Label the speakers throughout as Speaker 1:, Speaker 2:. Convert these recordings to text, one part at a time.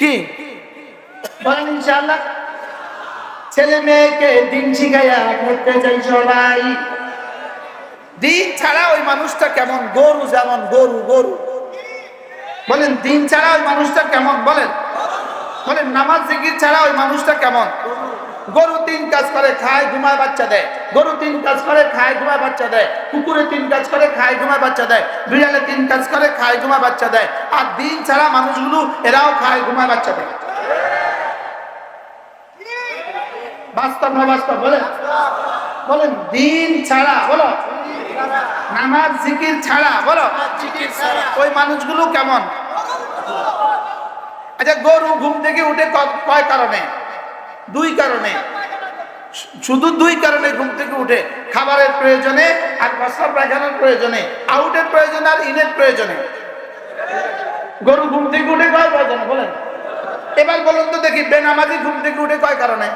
Speaker 1: কি? বলেন ইনশাআল্লাহ। ছেলে মেয়েকে দিন শিখাইয়া করতে চাই সবাই। দিন ছাড়া ওই মানুষটা কেমন? গরু যেমন গরু গরু। বলেন দিন ছাড়া ওই মানুষটা কেমন? বলেন। বলেন নামাজ জিকির ছাড়া ওই মানুষটা কেমন? গরু তিন কাজ করে খায়, ঘুমায়, বাচ্চা দেয়। গরু তিন কাজ করে খায়, ঘুমায়, বাচ্চা দেয়। কুকুরে তিন কাজ করে খায়, ঘুমায়, বাচ্চা দেয়। বিড়ালে তিন কাজ করে খায়, ঘুমায়, বাচ্চা দেয়। আর দিন ছাড়া মানুষগুলো এরাও খায়, ঘুমায়, বাচ্চা দেয়। বাস্তব না বাস্তব, বলেন? বলেন, দিন ছাড়া, বলো। নামাজ, জিকির ছাড়া, বলো। ওই মানুষগুলো কেমন? আচ্ছা গরু ঘুম থেকে উঠে কয় কারণে? দুই কারণে। শুধু দুই কারণে ঘুম থেকে উঠে। খাবারের প্রয়োজনে আর প্রস্রাব পায়খানার প্রয়োজনে, আউটের প্রয়োজনে আর ইনের প্রয়োজনে। গরু ঘুম থেকে উঠে কয় প্রয়োজনে? বলেন। এবার বলুন তো দেখি, বেনামাজি ঘুম থেকে উঠে কয় কারণে?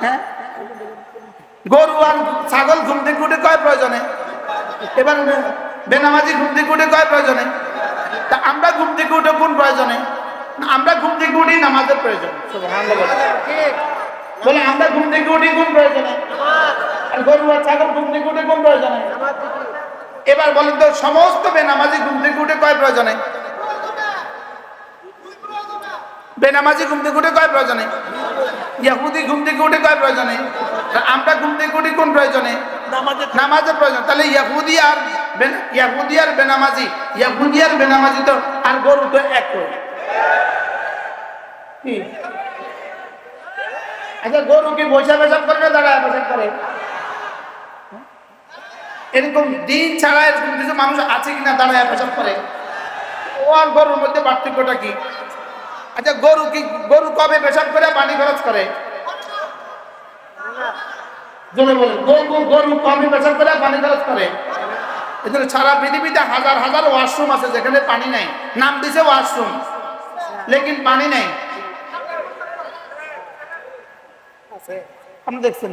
Speaker 1: হ্যাঁ? গরু আর ছাগল ঘুম থেকে উঠে কয় প্রয়োজনে? এবার বেনামাজি ঘুম থেকে উঠে কয় প্রয়োজনে? তা আমরা ঘুম থেকে উঠে কোন প্রয়োজনে? আমরা ঘুম থেকে উঠি নামাজের প্রয়োজন। বলে আমরা ঘুম থেকে উঠি কোন প্রয়োজন? আর গরু আর ছাগল ঘুম থেকে উঠে কোন প্রয়োজনে? এবার বলেন তো সমস্ত বেনামাজি ঘুম থেকে উঠে কয় প্রয়োজনে? বেনামাজি ঘুম থেকে উঠে কয় প্রয়োজনে? ইয়াহুদি ঘুম থেকে উঠে কয় প্রয়োজনে? আমরা ঘুম থেকে উঠি কোন প্রয়োজনে? নামাজের প্রয়োজন। তাহলে ইয়াহুদি আর ইয়াহুদি আর বেনামাজি ইয়াহুদি আর বেনামাজি তো আর গরু তো এক করে। কি? আচ্ছা গরু কি বৈশা পেশাব করে না দাঁড়ায় পেশাব করে? এরকম দিন ছাড়া এরকম কিছু মানুষ আছে কিনা দাঁড়ায় পেশাব করে? ও আর গরুর মধ্যে পার্থক্যটা কি? আচ্ছা গরু কি, গরু কবে পেশাব করে পানি খরচ করে? জোরে বলে গরু গরু কবে পেশাব করে পানি খরচ করে? এজন্য সারা পৃথিবীতে হাজার হাজার ওয়াশরুম আছে যেখানে পানি নাই। নাম দিছে ওয়াশরুম, লেকিন পানি নাই। আপনি দেখছেন?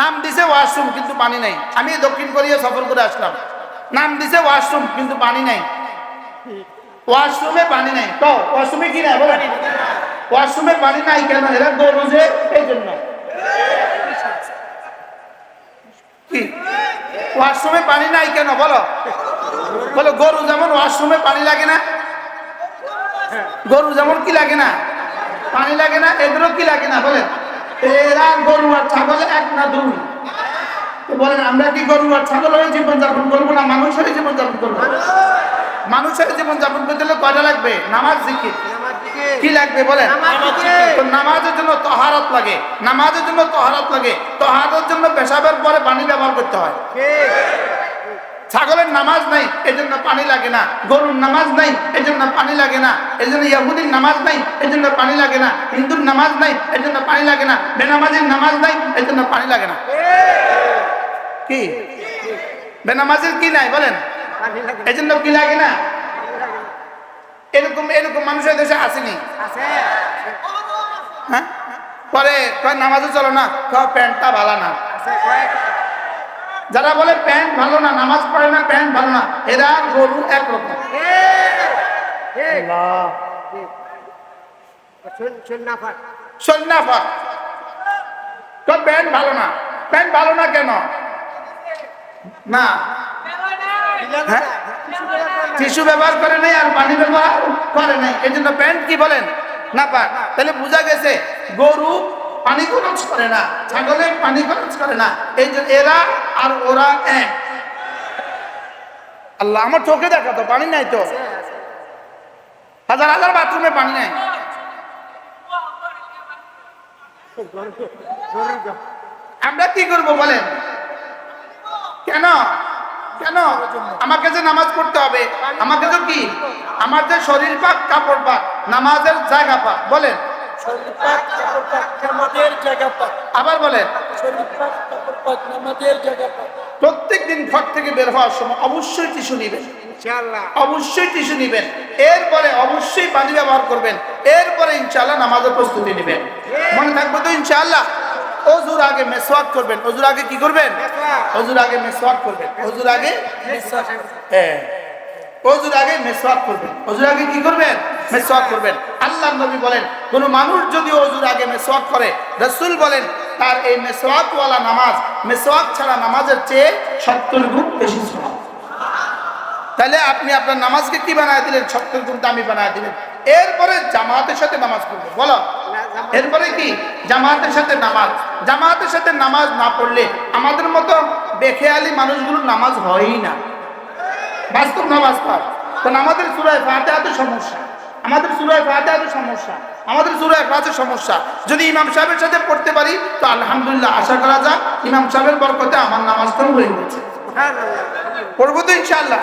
Speaker 1: নাম দিছে ওয়াশরুম কিন্তু পানি নাই। আমি দক্ষিণ কোরিয়া সফর করে আসলাম। নাম দিছে ওয়াশরুম কিন্তু পানি নাই। ওয়াশরুমে পানি নাই। তো ওয়াশরুমে কি নাই? বলেন। ওয়াশরুমে পানি নাই কেন? এরা যে, এই জন্য। ওয়াশরুমে পানি নাই কেন? বলো। বলো, গরু যেমন ওয়াশরুমে পানি লাগে না, গরু যেমন কি লাগে না? পানি লাগে না, এদেরও কি লাগে না? বলেন। বলেন, আমরা কি গরু আর ছাগল করব না করব? মানুষের করতে লাগবে? নামাজ কি লাগবে নামাজের জন্য তহারত লাগে। নামাজের জন্য তহারত লাগে। তহারতের জন্য পেশাবের পরে পানি ব্যবহার করতে হয়। ছাগলের নামাজ নাই এই জন্য পানি লাগে না। গরুর নামাজ নাই এই জন্য পানি লাগে না। এই জন্য ইয়াহুদির নামাজ নাই এই জন্য পানি লাগে না। হিন্দুর নামাজ নাই এই জন্য পানি লাগে না। বেনামাজির নামাজ নাই এই জন্য পানি লাগে না। কি? বেনামাজির কি নাই বলেন। এই জন্য কি লাগে না? এরকম এরকম মানুষের দেশে আসেনি। হ্যাঁ? পরে নামাজও চলো না প্যান্টটা ভালো না। যারা বলে প্যান্ট ভালো না নামাজ পড়ে না প্যান্ট ভালো না এরা গরু একরকম। প্যান্ট ভালো না। প্যান্ট ভালো না কেন? না। হ্যাঁ? টিস্যু ব্যবহার করে নাই। আর পানি ব্যবহার করে নাই। এই জন্য প্যান্ট কি বলেন? না পাক তাহলে বোঝা গেছে গরু পানি খরচ করে না ছাগলে পানি খরচ করে না। এই যে এরা আর ওরা এক। আল্লাহ, আমার চোখে দেখা তো, পানি নাই তো। হাজার হাজার বাথরুমে পানি নাই। আমরা কি করব বলেন? কেন? কেন? আমাকে যে নামাজ পড়তে হবে, আমাকে তো কি? আমার যে শরীর পাক, কাপড় পাক, নামাজের জায়গা পাক, বলেন। আবার বলেন প্রত্যেক দিন ঘর থেকে বের হওয়ার সময় অবশ্যই টিস্যু নিবেন। অবশ্যই টিস্যু নিবেন। এরপরে অবশ্যই পানি ব্যবহার করবেন। এরপরে ইনশাল্লাহ নামাজের প্রস্তুতি নেবেন। মনে থাকবে তো ইনশাল্লাহ অজুর আগে মেসওয়াক করবেন। অজুর আগে কি করবেন? অজুর আগে মেসওয়াক করবেন। অজুর আগে হ্যাঁ। অজুর আগে মেসওয়াক করবেন। অজুর আগে কি করবেন? মেসওয়াক করবেন। আল্লাহ নবী বলেন, কোন মানুষ যদি অজুর আগে মেসওয়াক করে, রসুল বলেন, তার এই মেসওয়াকওয়ালা নামাজ, মেসওয়াক ছাড়া নামাজের চেয়ে সত্তর গুণ বেশি সওয়াব তাহলে আপনি আপনার নামাজকে কি বানায় দিলেন? সত্তর গুণ দামি বানায় দিলেন। এরপরে জামাতের সাথে নামাজ পড়বে। বলো। এরপরে কি? জামাতের সাথে নামাজ। জামাতের সাথে নামাজ না পড়লে আমাদের মতো বেখেয়ালি মানুষগুলোর নামাজ হয়ই না। বাস্তব নামাজ পায় কারণ আমাদের সুরায় ফাতে এত সমস্যা। আমাদের সুরায় ফাতে এত সমস্যা। আমাদের সুরায় ফাতে সমস্যা। যদি ইমাম সাহেবের সাথে পড়তে পারি, তো আলহামদুলিল্লাহ আশা করা যাক ইমাম সাহেবের বরকতে আমার নামাজ নামাজটাও হয়ে গেছে। পড়ব তো ইনশাআল্লাহ।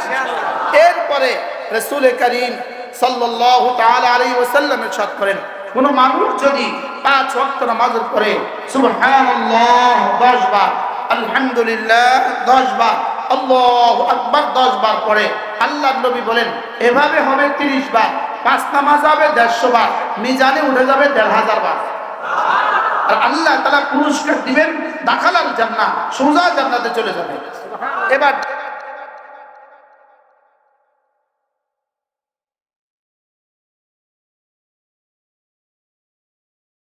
Speaker 1: এরপরে রসুল করিম সাল্লাল্লাহু তাআলা আলাইহি ওয়াসাল্লাম ইরশাদ করেন। কোন মানুষ যদি পাঁচ ওয়াক্ত নামাজের পরে সুবহানাল্লাহ 10 বার, আলহামদুলিল্লাহ 10 বার আল্লাহু আকবার 10 বার পরে আল্লাহ নবী বলেন, এভাবে হবে 30 বার, পাঁচ নামাজ হবে 150 বার, মিজানে উঠে যাবে 1500 বার। আর আল্লাহ তারা পুরস্কার দিবেন, দাখালাল জান্না সোজা জান্নাতে চলে যাবে। এবার